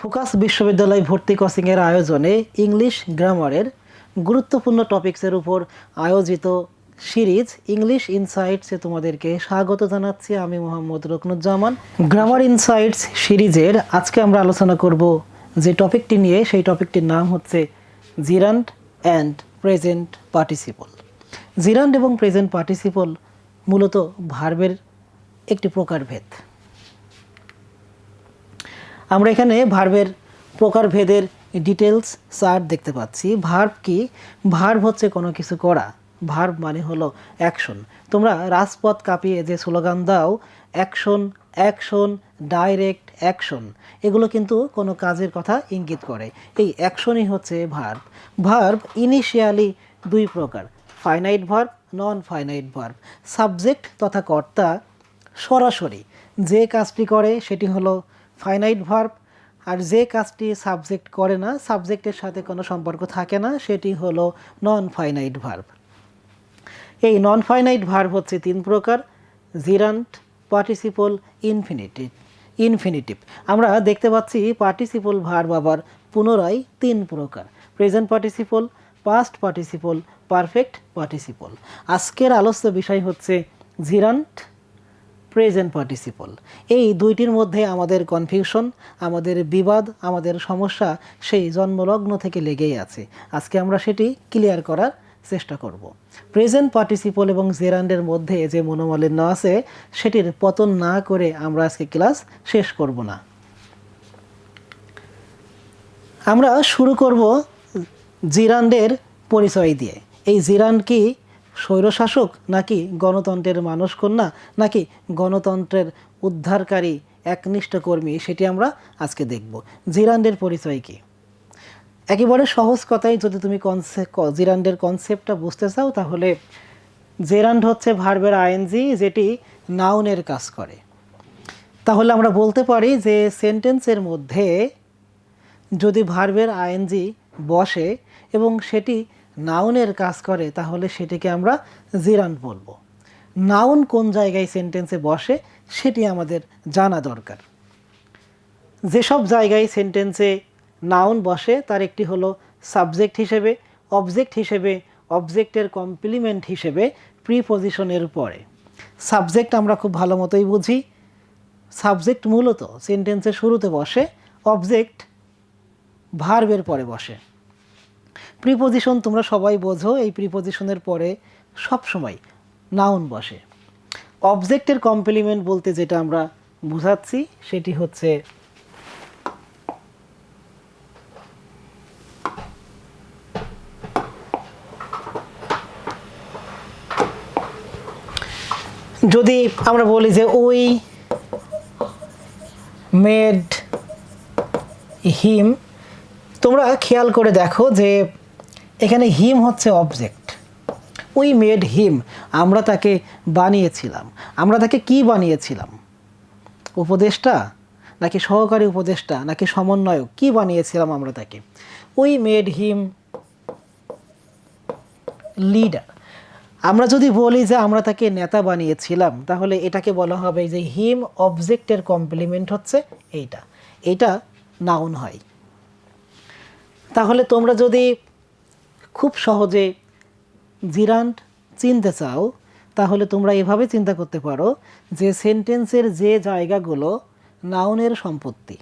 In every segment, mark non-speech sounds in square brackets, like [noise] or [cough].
Focus বিশ্ববিদ্যালয় ভর্তি কোচিংয়ের আয়োজনে ইংলিশ গ্রামারের গুরুত্বপূর্ণ টপিকসের উপর আয়োজিত সিরিজ ইংলিশ ইনসাইটসে তোমাদেরকে স্বাগত জানাচ্ছি আমি মোহাম্মদ রকনুজ্জামান। গ্রামার ইনসাইটস সিরিজের আজকে আমরা আলোচনা করব যে টপিকটি নিয়ে, সেই টপিকটির নাম হচ্ছে gerund and present participle. Gerund এবং প্রেজেন্ট পার্টিসিপল মূলত ভার্বের একটি প্রকারভেদ। আমরা এখানে ভার্বের প্রকারভেদের ডিটেলস চার্ট দেখতে পাচ্ছি। ভার্ব কি? ভার্ব হচ্ছে কোনো কিছু করা। ভার্ব মানে হলো অ্যাকশন তোমরা রাজপথ কাঁপিয়ে যে স্লোগান দাও অ্যাকশন অ্যাকশন ডাইরেক্ট অ্যাকশন এগুলো কিন্তু কোনো কাজের কথা ইঙ্গিত করে। এই অ্যাকশনই হচ্ছে ভার্ব ভার্ব ইনিশিয়ালি দুই প্রকার finite verb non finite verb subject তথা কর্তা সরাসরি। যে কাজটি করে, সেটি হলো ফাইনাইট ভার্ব, আর যে কাজটি সাবজেক্ট করে না, সাবজেক্টের সাথে কোনো সম্পর্ক থাকে না, সেটি হলো নন ফাইনাইট ভার্ব এই নন ফাইনাইট ভার্ব হচ্ছে তিন প্রকার জিরান্ট পার্টিসিপল ইনফিনিটিভ ইনফিনিটিভ আমরা দেখতে পাচ্ছি পার্টিসিপল ভার্ব আবার পুনরায় তিন প্রকার present participle past participle perfect participle আজকের আলোচ্য বিষয় হচ্ছে জিরান্ট প্রেজেন্ট পার্টিসিপল এই দুইটির মধ্যে আমাদের কনফিউশন আমাদের বিবাদ, আমাদের সমস্যা সেই জন্মলগ্ন থেকে লেগেই আছে। আজকে আমরা সেটি ক্লিয়ার করার চেষ্টা করব। প্রেজেন্ট পার্টিসিপল এবং জেরান্ডের মধ্যে যে মনোমালিন্য আছে, সেটির পতন না করে আমরা আজকে ক্লাস শেষ করব না। আমরা শুরু করব জিরান্ডের পরিচয় দিয়ে। এই জিরান্ড কি? স্বৈরশাসক নাকি গণতন্ত্রের মানুষ কন্যা নাকি গণতন্ত্রের উদ্ধারকারী একনিষ্ঠ কর্মী সেটি আমরা আজকে দেখব। জিরান্ডের পরিচয় কি? একেবারে সহজ কথাই যদি তুমি কনসেপ্ট জিরান্ডের কনসেপ্টটা বুঝতে চাও, তাহলে জেরান্ড হচ্ছে ভার্বের আইএনজি, যেটি নাউনের কাজ করে। তাহলে আমরা বলতে পারি যে সেন্টেন্সের মধ্যে যদি ভার্বের আইএনজি বসে এবং সেটি নাউনের কাজ করে, তাহলে সেটিকে আমরা জিরান বলব। নাউন কোন জায়গায় সেন্টেন্সে বসে, সেটি আমাদের জানা দরকার। যেসব জায়গায় সেন্টেন্সে নাউন বসে, তার একটি হলো সাবজেক্ট হিসেবে, অবজেক্ট হিসেবে, অবজেক্টের কমপ্লিমেন্ট হিসেবে, প্রিপজিশনের পরে সাবজেক্ট আমরা খুব ভালো মতোই বুঝি। সাবজেক্ট মূলত সেন্টেন্সের শুরুতে বসে, অবজেক্ট ভার্বের পরে বসে। প্রিপজিশন তোমরা সবাই বোঝো, এই প্রিপোজিশনের পরে সব সময় নাউন বসে। অবজেক্টের কমপ্লিমেন্ট বলতে যেটা আমরা বুঝাচ্ছি, সেটি হচ্ছে যদি আমরা বলি যে ওই মেড হিম তোমরা খেয়াল করে দেখো যে এখানে হিম হচ্ছে অবজেক্ট উই মেড হিম আমরা তাকে বানিয়েছিলাম। আমরা তাকে কি বানিয়েছিলাম? উপদেষ্টা নাকি সহকারী উপদেষ্টা নাকি সমন্বয়ক? কি বানিয়েছিলাম আমরা তাকে? উই মেড হিম লিডার আমরা যদি বলি যে আমরা তাকে নেতা বানিয়েছিলাম, তাহলে এটাকে বলা হবে যে হিম অবজেক্টের কমপ্লিমেন্ট হচ্ছে এইটা। এইটা নাউন হয়। তাহলে তোমরা যদি খুব সহজে জিরান্ট চিনতে চাও, তাহলে তোমরা এভাবে চিন্তা করতে পারো যে সেন্টেন্সের যে জায়গাগুলো নাউনের সম্পত্তি,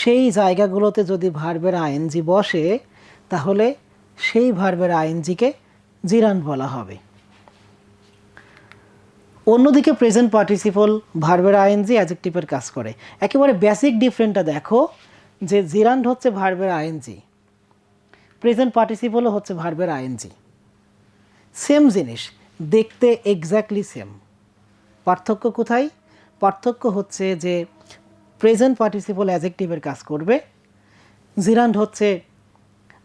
সেই জায়গাগুলোতে যদি ভার্বের আইএনজি বসে, তাহলে সেই ভার্বের আইএনজিকে জিরান্ট বলা হবে। অন্যদিকে প্রেজেন্ট পার্টিসিপল ভার্বের আইএনজি অ্যাজেক্টিভের কাজ করে। একেবারে বেসিক ডিফারেন্টটা দেখো যে জিরান্ট হচ্ছে ভার্বের আইএনজি। প্রেজেন্ট পার্টিসিপলও হচ্ছে ভার্বের আইএনজি সেম জিনিস, দেখতে এক্স্যাক্টলি সেম পার্থক্য কোথায়? পার্থক্য হচ্ছে যে প্রেজেন্ট পার্টিসিপল অ্যাজেক্টিভের কাজ করবে জিরান্ড হচ্ছে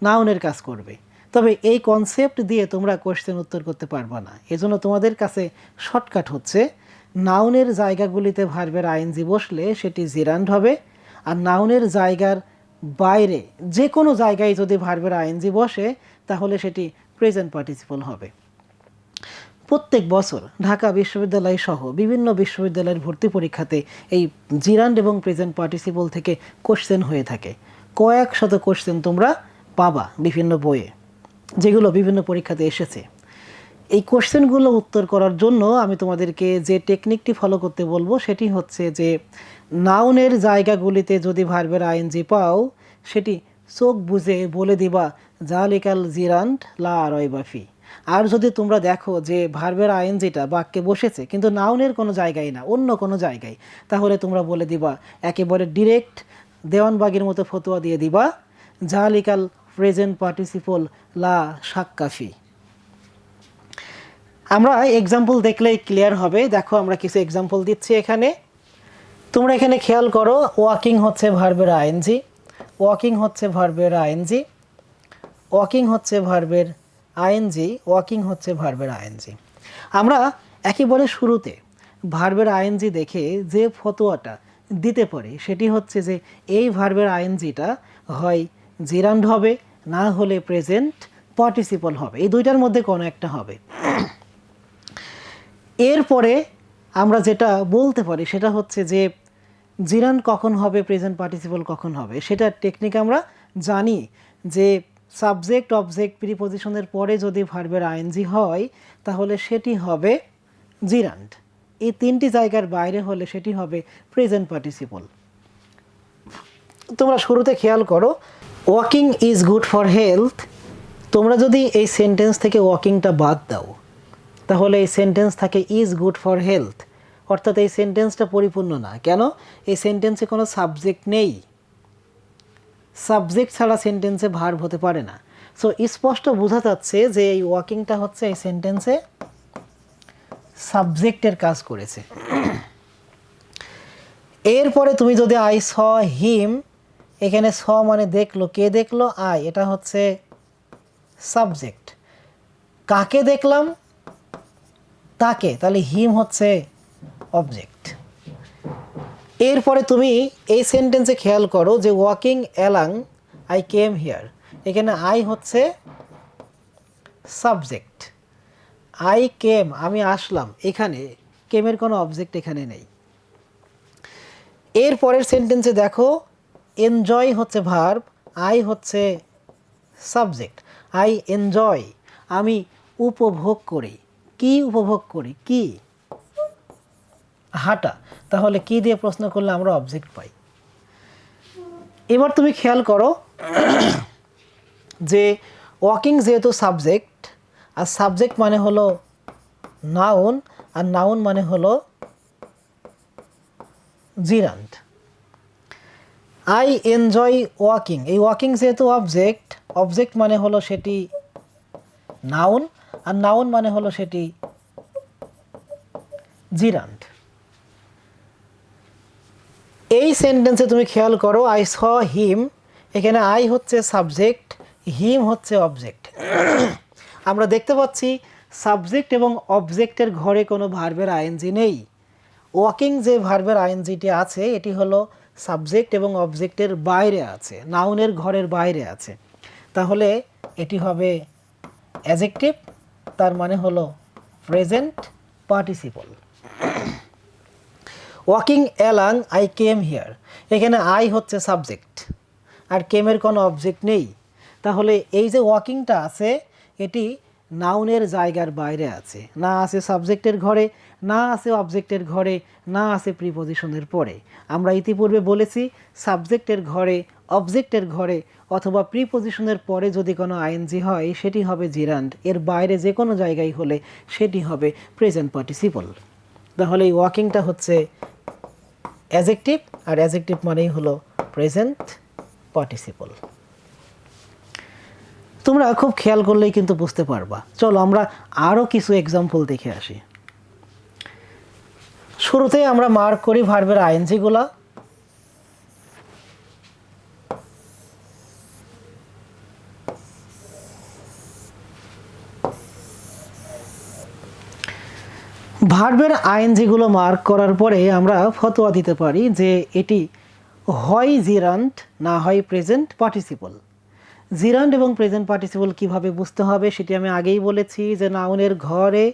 নাউনের কাজ করবে। তবে এই কনসেপ্ট দিয়ে তোমরা কোয়েশ্চেন উত্তর করতে পারবা না। এজন্য তোমাদের কাছে শর্টকাট হচ্ছে নাউনের জায়গাগুলিতে ভার্বের আইএনজি বসলে সেটি জিরান্ড হবে, আর নাউনের জায়গার বাইরে যে কোনো জায়গায় যদি ভার্বের আইএনজি বসে, তাহলে সেটি প্রেজেন্ট পার্টিসিপল হবে। প্রত্যেক বছর ঢাকা বিশ্ববিদ্যালয় সহ বিভিন্ন বিশ্ববিদ্যালয়ের ভর্তি পরীক্ষাতে এই জিরান্ড এবং প্রেজেন্ট পার্টিসিপল থেকে কোশ্চেন হয়ে থাকে। কয়েক শত কোশ্চেন তোমরা পাবা বিভিন্ন বইয়ে, যেগুলো বিভিন্ন পরীক্ষাতে এসেছে। এই কোশ্চেনগুলো উত্তর করার জন্য আমি তোমাদেরকে যে টেকনিকটি ফলো করতে বলব, সেটি হচ্ছে যে নাউনের জায়গাগুলিতে যদি ভার্বের আইনজি পাও, সেটি চোখ বুঝে বলে দিবা, জালিকাল জিরান্ড লা রয়বাফি আর যদি তোমরা দেখো যে ভার্বের আইনজিটা বাক্যে বসেছে, কিন্তু নাউনের কোনো জায়গায় না, অন্য কোনো জায়গায়, তাহলে তোমরা বলে দিবা, একেবারে ডিরেক্ট দেওয়ানবাগের মতো ফতোয়া দিয়ে দিবা, জালিকাল প্রেজেন্ট পার্টিসিপল লা সাক্কাফি আমরা এক্সাম্পল দেখলেই ক্লিয়ার হবে। দেখো, আমরা কিছু এক্সাম্পল দিচ্ছি এখানে। তোমরা এখানে খেয়াল করো ওয়াকিং হচ্ছে ভার্বের আইএনজি ওয়াকিং হচ্ছে ভার্বের আইএনজি ওয়াকিং হচ্ছে ভার্বের আইএনজি ওয়াকিং হচ্ছে ভার্বের আইএনজি আমরা একেবারে শুরুতে ভার্বের আইএনজি দেখে যে ফতোয়াটা দিতে পারি, সেটি হচ্ছে যে এই ভার্বের আইএনজিটা হয় জিরান্ড হবে, না হলে প্রেজেন্ট পার্টিসিপল হবে। এই দুইটার মধ্যে কোনো একটা হবে। এরপরে আমরা যেটা বলতে পারি, সেটা হচ্ছে যে জিরান কখন হবে প্রেজেন্ট পার্টিসিপল কখন হবে, সেটার টেকনিক আমরা জানি যে সাবজেক্ট অবজেক্ট প্রিপোজিশনের পরে যদি ভার্বের আইএনজি হয়, তাহলে সেটি হবে জিরান্ড এই তিনটি জায়গার বাইরে হলে সেটি হবে প্রেজেন্ট পার্টিসিপল তোমরা শুরুতে খেয়াল করো walking is good for health তোমরা যদি এই সেন্টেন্স থেকে ওয়াকিংটা বাদ দাও, তাহলে এই সেন্টেন্স থাকে ইজ গুড ফর হেলথ অর্থাৎ এই সেন্টেন্সটা পরিপূর্ণ না। কেন? এই সেন্টেন্সে কোনো সাবজেক্ট নেই। সাবজেক্ট ছাড়া সেন্টেন্সে ভার্ব হতে পারে না। সো স্পষ্ট বোঝা যাচ্ছে যে এই ওয়াকিংটা হচ্ছে এই সেন্টেন্সে সাবজেক্টের কাজ করেছে। এরপরে তুমি যদি আই স হিম এখানে স মানে দেখল, কে দেখল? আই এটা হচ্ছে সাবজেক্ট কাকে দেখলাম? তাকে। তাহলে হিম হচ্ছে অবজেক্ট এরপরে তুমি এই সেন্টেন্সে খেয়াল করো যে walking along I came here এখানে আই হচ্ছে সাবজেক্ট আই কেম আমি আসলাম। এখানে কেমের কোনো অবজেক্ট এখানে নেই। এর পরের সেন্টেন্সে দেখো এনজয় হচ্ছে ভার্ব আই হচ্ছে সাবজেক্ট আই এনজয় আমি উপভোগ করি। কি উপভোগ করি? কি? হাঁটা, তাহলে কি দিয়ে প্রশ্ন করলে আমরা অবজেক্ট পাই? এবার তুমি খেয়াল করো যে ওয়াকিং যেহেতু সাবজেক্ট আর সাবজেক্ট মানে হলো নাউন আর নাউন মানে হলো জিরান্ট আই এনজয় ওয়াকিং এই ওয়াকিং যেহেতু অবজেক্ট অবজেক্ট মানে হলো সেটি নাউন আর নাউন মানে হলো সেটি জিরান্ট এই সেন্টেন্সে তুমি খেয়াল করো আই স হিম এখানে আই হচ্ছে সাবজেক্ট হিম হচ্ছে অবজেক্ট [clears throat] আমরা দেখতে পাচ্ছি সাবজেক্ট এবং অবজেক্টের ঘরে কোনো ভার্বের আইএনজি নেই। ওয়াকিং যে ভার্বের আইএনজিটি আছে, এটি হলো সাবজেক্ট এবং অবজেক্টের বাইরে আছে নাউনের ঘরের বাইরে আছে। তাহলে এটি হবে অ্যাজেক্টিভ তার মানে হলো present participle walking along I came here এখানে আই হচ্ছে সাবজেক্ট আর কেমের কোনো অবজেক্ট নেই। তাহলে এই যে ওয়াকিংটা আছে, এটি নাউনের জায়গার বাইরে আছে। না আছে সাবজেক্টের ঘরে, না আছে অবজেক্টের ঘরে, না আছে প্রিপোজিশনের পরে। আমরা ইতিপূর্বে বলেছি সাবজেক্টের ঘরে অবজেক্টের ঘরে অথবা প্রিপোজিশনের পরে যদি কোনো আইএনজি হয়, সেটি হবে জিরান্ড এর বাইরে যে কোনো জায়গায় হলে সেটি হবে প্রেজেন্ট পার্টিসিপল তাহলে এই ওয়াকিংটা হচ্ছে অ্যাজেক্টিভ, আর অ্যাজেক্টিভ মানেই হলো প্রেজেন্ট পার্টিসিপল। তোমরা খুব খেয়াল করলেই কিন্তু বুঝতে পারবা। চলো আমরা আরও কিছু এক্সাম্পল দেখে আসি। শুরুতেই আমরা মার্ক করি ভার্বের আইএনজিগুলা ভার্বের আইএনজিগুলো মার্ক করার পরে আমরা ফতোয়া দিতে পারি যে এটি হয় জিরান্ট, না হয় প্রেজেন্ট পার্টিসিপল। জিরান্ড এবং প্রেজেন্ট পার্টিসিপল কীভাবে বুঝতে হবে সেটি আমি আগেই বলেছি যে নাউনের ঘরে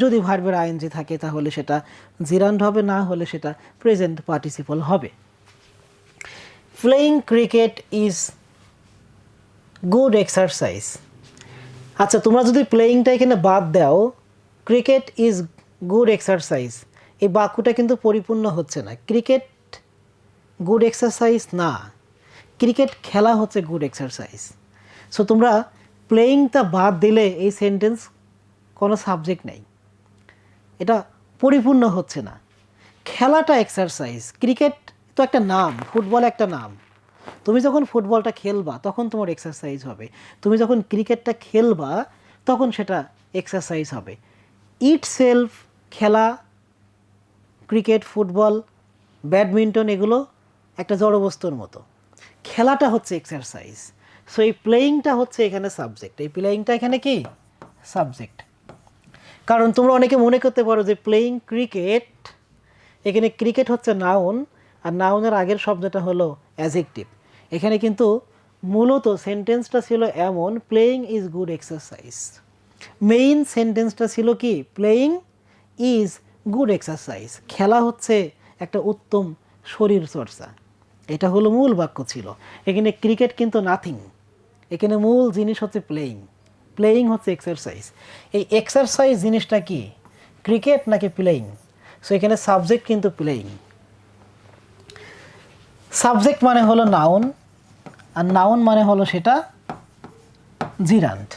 যদি ভার্বের আইএনজি থাকে তাহলে সেটা জিরান্ড হবে, না হলে সেটা প্রেজেন্ট পার্টিসিপল হবে। Playing cricket is good exercise আচ্ছা তোমরা যদি প্লেয়িংটা এখানে বাদ দাও ক্রিকেট ইজ গুড এক্সারসাইজ এই বাক্যটা কিন্তু পরিপূর্ণ হচ্ছে না। ক্রিকেট গুড এক্সারসাইজ না। ক্রিকেট খেলা হচ্ছে গুড এক্সারসাইজ সো তোমরা প্লেয়িংটা বাদ দিলে এই সেন্টেন্স কোনো সাবজেক্ট নেই। এটা পরিপূর্ণ হচ্ছে না। খেলাটা এক্সারসাইজ ক্রিকেট তো একটা নাম, ফুটবল একটা নাম। তুমি যখন ফুটবলটা খেলবা, তখন তোমার এক্সারসাইজ হবে। তুমি যখন ক্রিকেটটা খেলবা, তখন সেটা এক্সারসাইজ হবে। ইট সেলফ খেলা, ক্রিকেট, ফুটবল, ব্যাডমিন্টন এগুলো একটা জড়বস্তুর মতো। খেলাটা হচ্ছে এক্সারসাইজ সো এই প্লেয়িংটা হচ্ছে এখানে সাবজেক্ট এই প্লেয়িংটা এখানে কি? সাবজেক্ট কারণ তোমরা অনেকে মনে করতে পারো যে প্লেয়িং ক্রিকেট এখানে ক্রিকেট হচ্ছে নাউন আর নাউনের আগের শব্দটা হলো অ্যাজেকটিভ এখানে কিন্তু মূলত সেন্টেন্সটা ছিল এমন playing is good exercise main সেন্টেন্সটা ছিল কি? প্লেয়িং ইজ গুড এক্সারসাইজ খেলা হচ্ছে একটা উত্তম শরীর চর্চা। এটা হলো মূল বাক্য ছিল। এখানে ক্রিকেট কিন্তু নাথিং এখানে মূল জিনিস হচ্ছে প্লেয়িং প্লেয়িং হচ্ছে এক্সারসাইজ এই এক্সারসাইজ জিনিসটা কি? ক্রিকেট নাকি প্লেয়িং সো এখানে সাবজেক্ট কিন্তু প্লেয়িং সাবজেক্ট মানে হলো নাউন আর নাউন মানে হলো সেটা gerund.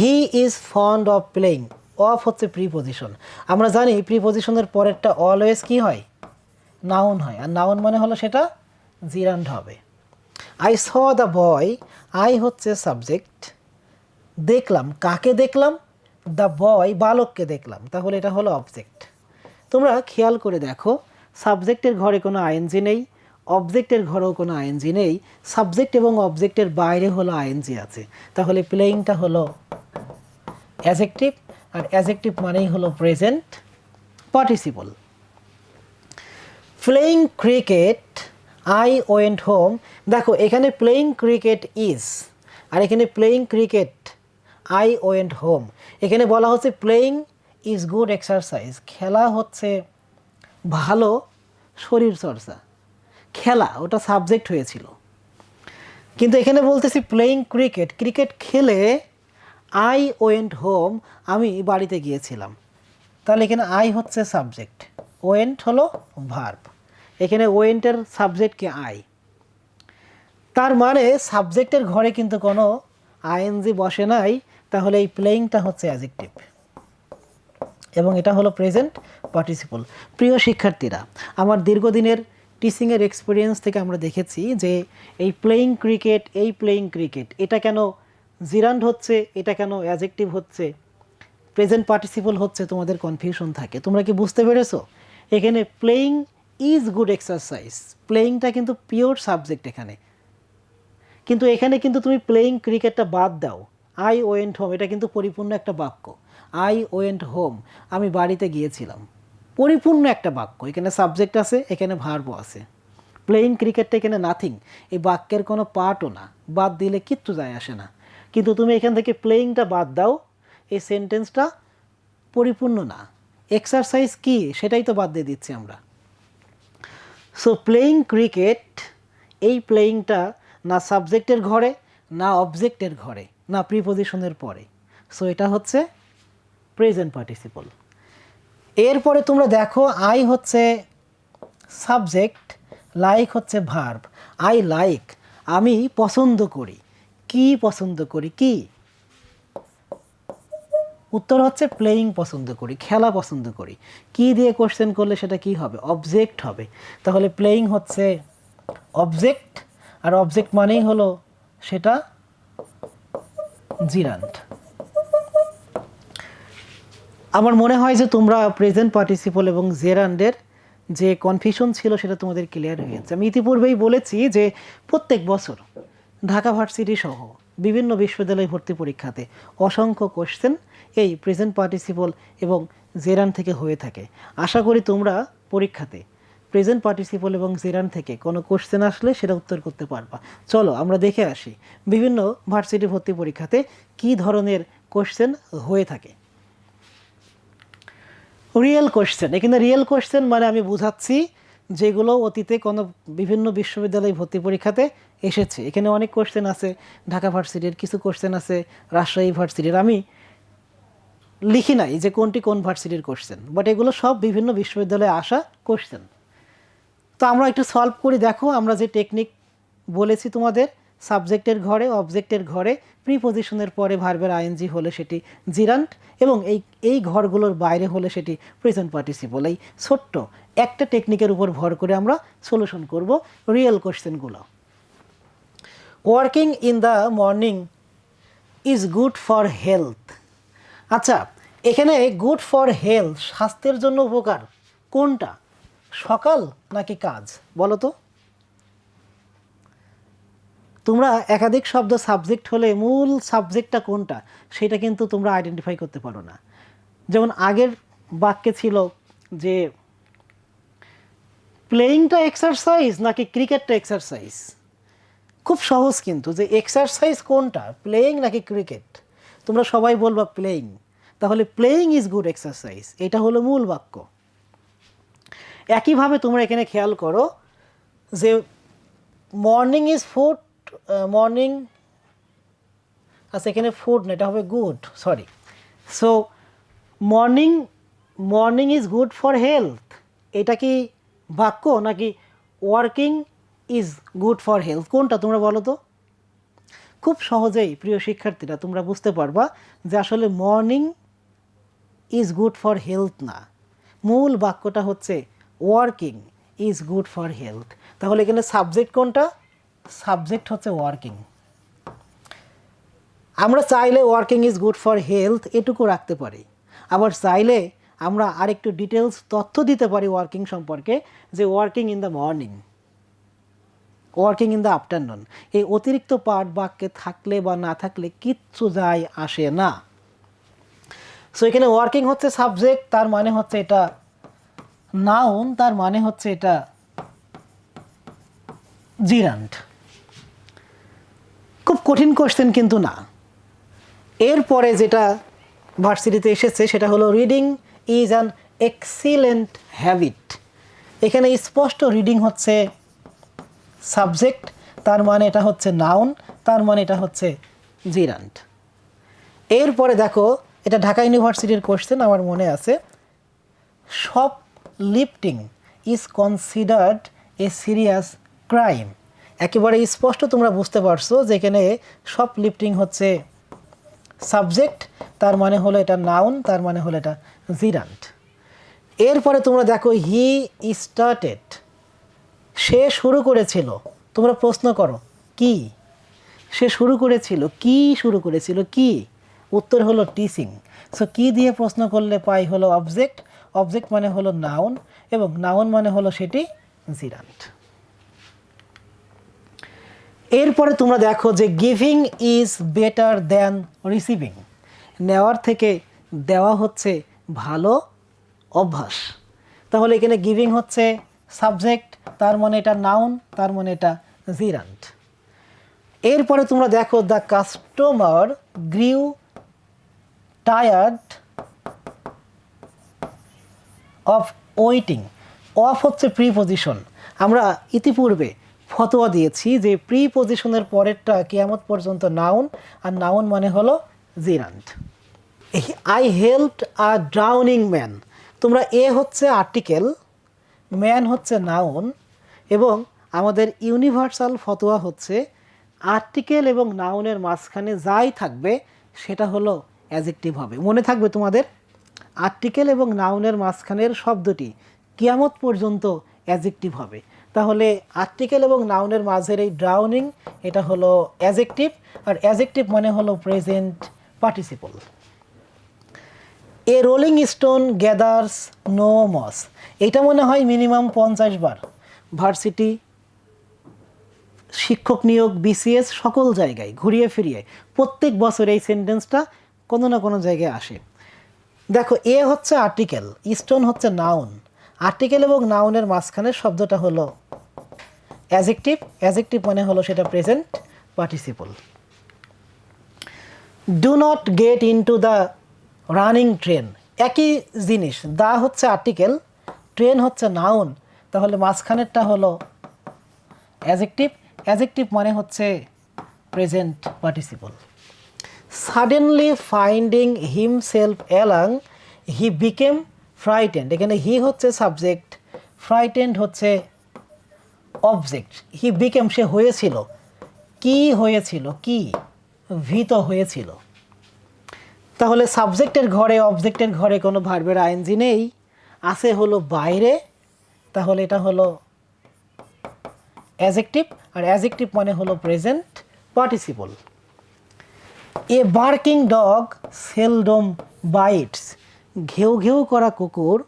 He is fond of playing of হচ্ছে প্রিপোজিশন আমরা জানি প্রিপোজিশনের পরেরটা অলওয়েজ কি হয়? নাউন হয়। আর নাউন মানে হলো সেটা জিরান্ট হবে। I saw the boy I হচ্ছে সাবজেক্ট দেখলাম। কাকে দেখলাম? দ্য বয় বালককে দেখলাম। তাহলে এটা হলো অবজেক্ট তোমরা খেয়াল করে দেখো সাবজেক্টের ঘরে কোনো আইএনজি নেই অবজেক্টের ঘরেও কোনো আইএনজি নেই সাবজেক্ট এবং অবজেক্টের বাইরে হলো আইএনজি আছে। তাহলে প্লেয়িংটা হলো অ্যাজেক্টিভ আর অ্যাজেক্টিভ মানেই হলো present participle playing cricket I went home দেখো, এখানে প্লেয়িং ক্রিকেট ইজ আর এখানে playing cricket I went home এখানে বলা হচ্ছে প্লেয়িং ইজ গুড এক্সারসাইজ খেলা হচ্ছে ভালো শরীর চর্চা। খেলা, ওটা সাবজেক্ট হয়েছিল। কিন্তু এখানে বলতেছি প্লেয়িং ক্রিকেট ক্রিকেট খেলে আই ওয়েন্ট হোম আমি বাড়িতে গিয়েছিলাম। তাহলে এখানে আই হচ্ছে সাবজেক্ট ওয়েন্ট হলো ভার্ব এখানে ওয়েন্টের সাবজেক্টকে আই তার মানে সাবজেক্টের ঘরে কিন্তু কোনো আইএনজি বসে নাই, তাহলে এই প্লেয়িংটা হচ্ছে অ্যাজেক্টিভ এবং এটা হলো প্রেজেন্ট পার্টিসিপল প্রিয় শিক্ষার্থীরা, আমার দীর্ঘদিনের টিচিংয়ের এক্সপিরিয়েন্স থেকে আমরা দেখেছি যে এই প্লেয়িং ক্রিকেট এই প্লেয়িং ক্রিকেট এটা কেন জিরান্ড হচ্ছে, এটা কেন অ্যাজেক্টিভ হচ্ছে প্রেজেন্ট পার্টিসিপল হচ্ছে, তোমাদের কনফিউশন থাকে। তোমরা কি বুঝতে পেরেছ? এখানে প্লেয়িং ইজ গুড এক্সারসাইজ প্লেয়িংটা কিন্তু পিওর সাবজেক্ট এখানে। কিন্তু এখানে কিন্তু তুমি প্লেয়িং ক্রিকেটটা বাদ দাও। আই ওয়েন্ট হোম এটা কিন্তু পরিপূর্ণ একটা বাক্য। আই ওয়েন্ট হোম আমি বাড়িতে গিয়েছিলাম। পরিপূর্ণ একটা বাক্য। এখানে সাবজেক্ট আছে, এখানে ভার্বও আছে। প্লেয়িং ক্রিকেটটা এখানে নাথিং এই বাক্যের কোনো পার্টও না। বাদ দিলে কিচ্ছু যায় আসে না। কিন্তু তুমি এখান থেকে প্লেয়িংটা বাদ দাও, এই সেন্টেন্সটা পরিপূর্ণ না। এক্সারসাইজ কি? সেটাই তো বাদ দিয়ে দিচ্ছি আমরা। সো প্লেয়িং ক্রিকেট এই প্লেয়িংটা না সাবজেক্টের ঘরে, না অবজেক্টের ঘরে, না প্রিপোজিশনের পরে। সো এটা হচ্ছে প্রেজেন্ট পার্টিসিপল এরপরে তোমরা দেখো আই হচ্ছে সাবজেক্ট লাইক হচ্ছে ভার্ব আই লাইক আমি পছন্দ করি। কি পছন্দ করি, কি? উত্তর হচ্ছে প্লেয়িং পছন্দ করি, খেলা পছন্দ করি। কি দিয়ে কোশ্চেন করলে সেটা কি হবে? অবজেক্ট হবে। তাহলে প্লেয়িং হচ্ছে অবজেক্ট আর অবজেক্ট মানেই হলো সেটা জিরান্ট। আমার মনে হয় যে তোমরা প্রেজেন্ট পার্টিসিপল এবং জেরান্ডের যে কনফিউশন ছিল সেটা তোমাদের ক্লিয়ার হয়ে গেছে। আমি ইতিপূর্বেই বলেছি যে প্রত্যেক বছর ঢাকা ভার্সিটি সহ বিভিন্ন বিশ্ববিদ্যালয় ভর্তি পরীক্ষাতে অসংখ্য কোশ্চেন এই প্রেজেন্ট পার্টিসিপল এবং জেরান থেকে হয়ে থাকে। আশা করি তোমরা পরীক্ষাতে প্রেজেন্ট পার্টিসিপল এবং জেরান থেকে কোনো কোশ্চেন আসলে সেটা উত্তর করতে পারবা। চলো আমরা দেখে আসি বিভিন্ন ভার্সিটি ভর্তি পরীক্ষাতে কি ধরনের কোশ্চেন হয়ে থাকে। রিয়েল কোশ্চেন এখানে রিয়েল কোশ্চেন মানে আমি বুঝাচ্ছি যেগুলো অতীতে কোনো বিভিন্ন বিশ্ববিদ্যালয় ভর্তি পরীক্ষাতে এসেছে। এখানে অনেক কোশ্চেন আছে। ঢাকা ভার্সিটির কিছু কোশ্চেন আছে, রাজশাহী ভার্সিটির আমি লিখি নাই যে কোনটি কোন ভার্সিটির কোশ্চেন বাট এগুলো সব বিভিন্ন বিশ্ববিদ্যালয়ে আসা কোশ্চেন তো আমরা একটু সলভ করি দেখো, আমরা যে টেকনিক বলেছি তোমাদের সাবজেক্টের ঘরে অবজেক্টের ঘরে প্রিপোজিশনের পরে ভার্বের আইএনজি হলে সেটি জিরান্ট এবং এই এই ঘরগুলোর বাইরে হলে সেটি প্রেজেন্ট পার্টিসিপল এই ছোট্ট একটা টেকনিকের উপর ভর করে আমরা সলিউশন করব রিয়েল কোশ্চেনগুলো working in the morning is good for health আচ্ছা এখানে গুড ফর হেলথ স্বাস্থ্যের জন্য উপকার কোনটা? সকাল নাকি কাজ? বলো তো। তোমরা একাধিক শব্দ সাবজেক্ট হলে মূল সাবজেক্টটা কোনটা? সেটা কিন্তু তোমরা আইডেন্টিফাই করতে পারো না। যেমন আগের বাক্যে ছিল যে প্লেয়িংটা এক্সারসাইজ নাকি ক্রিকেটটা এক্সারসাইজ খুব সহজ কিন্তু যে এক্সারসাইজ কোনটা? প্লেয়িং নাকি ক্রিকেট তোমরা সবাই বলবা প্লেয়িং তাহলে প্লেয়িং ইজ গুড এক্সারসাইজ এটা হলো মূল বাক্য। একইভাবে তোমরা এখানে খেয়াল করো যে মর্নিং ইজ ফুড মর্নিং আচ্ছা এখানে ফুড না, এটা হবে good sorry so morning morning is good for health এটা কি বাক্য নাকি working is good for health কোনটা তোমরা বলো তো? খুব সহজেই, প্রিয় শিক্ষার্থীরা, তোমরা বুঝতে পারবা যে আসলে morning is good for health না। মূল বাক্যটা হচ্ছে working is good for health তাহলে এখানে সাবজেক্ট কোনটা? সাবজেক্ট হচ্ছে ওয়ার্কিং আমরা চাইলে working is good for health এটুকু রাখতে পারি। আবার চাইলে আমরা আরেকটু ডিটেলস তথ্য দিতে পারি ওয়ার্কিং সম্পর্কে, যে working in the morning working in the afternoon এই অতিরিক্ত পার্ট বাক্যে থাকলে বা না থাকলে কিচ্ছু যায় আসে না। সো এখানে ওয়ার্কিং হচ্ছে সাবজেক্ট তার মানে হচ্ছে এটা নাউন তার মানে হচ্ছে এটা জিরান্ট খুব কঠিন কোশ্চেন কিন্তু না। এরপরে যেটা ভার্সিটিতে এসেছে, সেটা হলো reading is an excellent habit এখানে স্পষ্ট রিডিং হচ্ছে সাবজেক্ট, তার মানে এটা হচ্ছে নাউন তার মানে এটা হচ্ছে জিরান্ট এরপরে দেখো, এটা ঢাকা ইউনিভার্সিটির কোশ্চেন আমার মনে আছে। Shoplifting is considered a serious crime একেবারে স্পষ্ট তোমরা বুঝতে পারছ যেখানে সব লিফটিং হচ্ছে সাবজেক্ট তার মানে হলো এটা নাউন তার মানে হলো এটা জিরান্ট এরপরে তোমরা দেখো হি স্টার্টেড সে শুরু করেছিল। তোমরা প্রশ্ন করো, কি? সে শুরু করেছিল, কি শুরু করেছিল, কি? উত্তর হলো টিচিং সো কি দিয়ে প্রশ্ন করলে পাই হলো অবজেক্ট অবজেক্ট মানে হলো নাউন এবং নাউন মানে হলো সেটি জিরান্ট এরপরে তোমরা দেখো যে giving is better than receiving নেওয়ার থেকে দেওয়া হচ্ছে ভালো অভ্যাস। তাহলে এখানে গিভিং হচ্ছে সাবজেক্ট, তার মানে এটা নাউন তার মানে এটা জিরান্ট এরপরে তোমরা দেখো the customer grew tired of waiting of হচ্ছে প্রিপোজিশন আমরা ইতিপূর্বে ফতোয়া দিয়েছি যে প্রিপোজিশনের পরেরটা কেয়ামত পর্যন্ত নাউন আর নাউন মানে হলো gerund I help a drowning man তোমরা এ হচ্ছে আর্টিকেল ম্যান হচ্ছে নাউন এবং আমাদের ইউনিভার্সাল ফতোয়া হচ্ছে আর্টিকেল এবং নাউনের মাঝখানে যাই থাকবে সেটা হলো অ্যাজেক্টিভ হবে। মনে থাকবে তোমাদের? আর্টিকেল এবং নাউনের মাঝখানের শব্দটি কিয়ামত পর্যন্ত অ্যাজেক্টিভ হবে। তাহলে আর্টিকেল এবং নাউনের মাঝের এই ড্রাউনিং এটা হলো অ্যাজেক্টিভ, আর অ্যাজেক্টিভ মানে হলো present participle. A rolling stone gathers no moss এটা মনে হয় মিনিমাম পঞ্চাশ বার। ভার্সিটি শিক্ষক নিয়োগ বিসিএস সকল জায়গায় ঘুরিয়ে ফিরিয়ে প্রত্যেক বছর এই সেন্টেন্সটা কোনো না কোনো জায়গায় আসে। দেখো এ হচ্ছে আর্টিকেল স্টোন হচ্ছে নাউন আর্টিকেল এবং নাউনের মাঝখানে শব্দটা হলো অ্যাজেক্টিভ অ্যাজেক্টিভ মানে হলো সেটা present participle do not get into the running train. একই জিনিস, দা হচ্ছে আর্টিকেল, ট্রেন হচ্ছে নাউন। তাহলে মাঝখানেরটা হলো অ্যাজেক্টিভ। অ্যাজেক্টিভ মানে হচ্ছে present participle. Suddenly finding himself alone he became frightened এখানে হি হচ্ছে সাবজেক্ট ফ্রাইটেন্ড হচ্ছে অবজেক্ট হি বিকেম সে হয়েছিল। কি হয়েছিল? কি? ভীত হয়েছিল। তাহলে সাবজেক্টের ঘরে, অবজেক্টের ঘরে কোনো ভার্বের আইনজি নেই? আছে হলো বাইরে, তাহলে এটা হলো অ্যাজেক্টিভ, আর অ্যাজেক্টিভ মানে হলো present participle. A barking dog seldom bites, ঘেউ ঘেউ করা কুকুর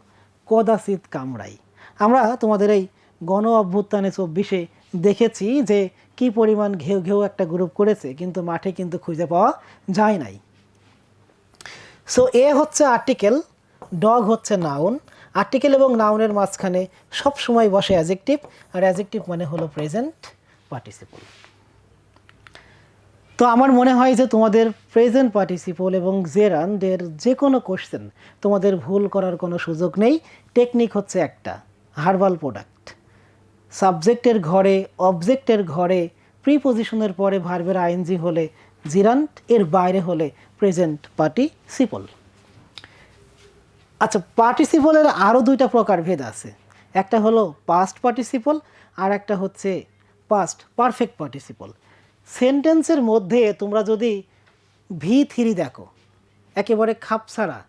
কদাচিৎ কামড়াই আমরা তোমাদের এই গণ অভ্যুত্থানে চব্বিশে দেখেছি যে কি পরিমাণ ঘেউ ঘেউ একটা গ্রুপ করেছে, কিন্তু মাঠে কিন্তু খুঁজে পাওয়া যায় নাই। সো এ হচ্ছে আর্টিকেল ডগ হচ্ছে নাউন আর্টিকেল এবং নাউনের মাঝখানে সব সময় বসে অ্যাজেক্টিভ আর অ্যাজেক্টিভ মানে হলো প্রেজেন্ট পার্টিসিপল তো আমার মনে হয় যে তোমাদের প্রেজেন্ট পার্টিসিপল এবং জেরানদের যে কোনো কোশ্চেন তোমাদের ভুল করার কোনো সুযোগ নেই। টেকনিক হচ্ছে একটা হার্বাল প্রোডাক্ট সাবজেক্টের ঘরে অবজেক্টের ঘরে প্রিপোজিশনের পরে ভার্বের আইনজি হলে জিরান্ট এর বাইরে হলে প্রেজেন্ট পার্টিসিপল আচ্ছা পার্টিসিপলের আরও দুইটা প্রকার ভেদ আছে। একটা হলো পাস্ট পার্টিসিপল আর একটা হচ্ছে পাস্ট পারফেক্ট পার্টিসিপল সেন্টেন্সের মধ্যে তোমরা যদি ভি থ্রি দেখো, একেবারে খাপছাড়া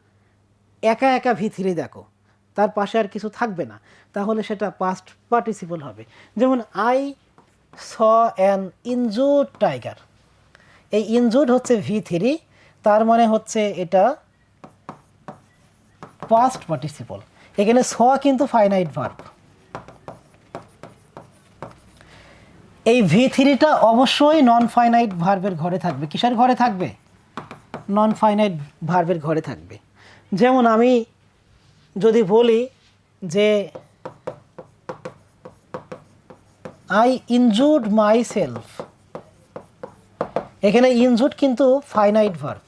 একা একা ভি থ্রি দেখো, তার পাশে আর কিছু থাকবে না, তাহলে সেটা পাস্ট পার্টিসিপল হবে। যেমন I saw an injured tiger এই ইনজুড হচ্ছে ভি থ্রি তার মানে হচ্ছে এটা পাস্ট পার্টিসিপল এখানে স কিন্তু ফাইনাইট ভার্ব এই ভি থ্রিটা অবশ্যই নন ফাইনাইট ভার্বের ঘরে থাকবে। কিসের ঘরে থাকবে? নন ফাইনাইট ভার্বের ঘরে থাকবে। যেমন আমি যদি বলি যে আই ইনজুড মাই সেলফ এখানে ইনজুট কিন্তু finite verb.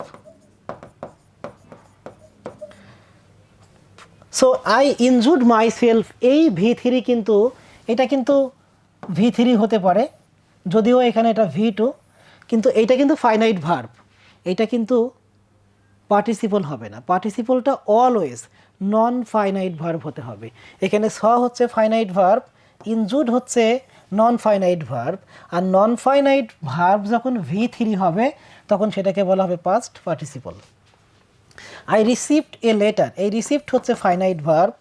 So I injured my self এই ভি থ্রি কিন্তু, এটা কিন্তু ভি থ্রি হতে পারে, যদিও এখানে এটা ভি টু কিন্তু এইটা কিন্তু ফাইনাইট ভার্ব। এটা কিন্তু পার্টিসিপল হবে না। পার্টিসিপলটা অলওয়েজ নন ফাইনাইট ভার্ব হতে হবে। এখানে স হচ্ছে ফাইনাইট ভার্ব ইনজুড হচ্ছে নন ফাইনাইট ভার্ব আর নন ফাইনাইট ভার্ব যখন ভি থ্রি হবে, তখন সেটাকে বলা হবে past participle I received a letter এই রিসিভড হচ্ছে ফাইনাইট ভার্ব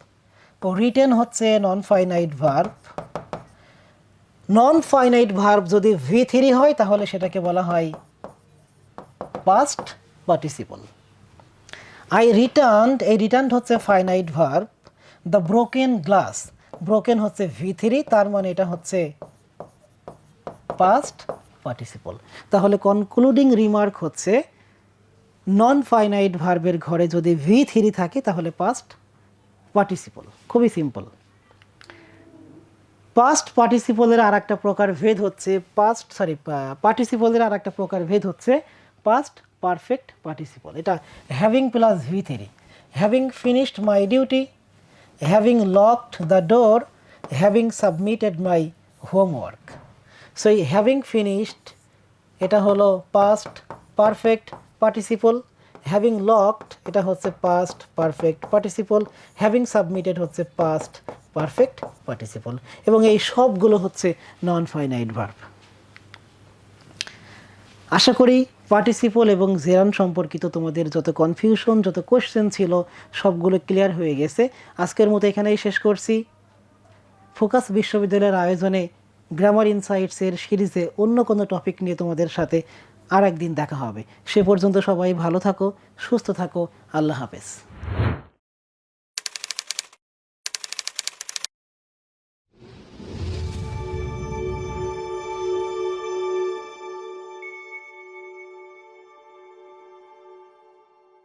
রিটেন হচ্ছে non finite verb non finite verb যদি ভি থ্রি হয়, তাহলে সেটাকে বলা হয় পাস্ট পার্টিসিপল আই রিটার্ন এই রিটার্ন হচ্ছে finite verb the broken glass broken হচ্ছে ভি থ্রি তার মানে এটা হচ্ছে পাস্ট পার্টিসিপল তাহলে কনক্লুডিং রিমার্ক হচ্ছে নন ফাইনাইট ভার্বের ঘরে যদি ভি থ্রি থাকে, তাহলে পাস্ট পার্টিসিপল খুবই সিম্পল পাস্ট পার্টিসিপলের আর একটা প্রকার ভেদ হচ্ছে পাস্ট সরি পার্টিসিপলের আর একটা প্রকার ভেদ হচ্ছে পাস্ট পারফেক্ট পার্টিসিপল এটা having plus V three having finished my duty locked the door having submitted my homework so এই হ্যাভিং ফিনিশড এটা হলো past perfect participle having locked এটা হচ্ছে past perfect participle having submitted হচ্ছে past perfect participle এবং এই সবগুলো হচ্ছে ফাইনাইট ভার্ব আশা করি পার্টিসিপল এবং জেরান সম্পর্কিত তোমাদের যত কনফিউশন যত কোশ্চেন ছিল, সবগুলো ক্লিয়ার হয়ে গেছে। আজকের মতো এখানেই শেষ করছি। ফোকাস বিশ্ববিদ্যালয়ের আয়োজনে গ্রামার ইনসাইটসের সিরিজে অন্য কোনো টপিক নিয়ে তোমাদের সাথে আর একদিন দেখা হবে। সে পর্যন্ত সবাই ভালো থাকো, সুস্থ থাকো, আল্লাহ হাফেজ।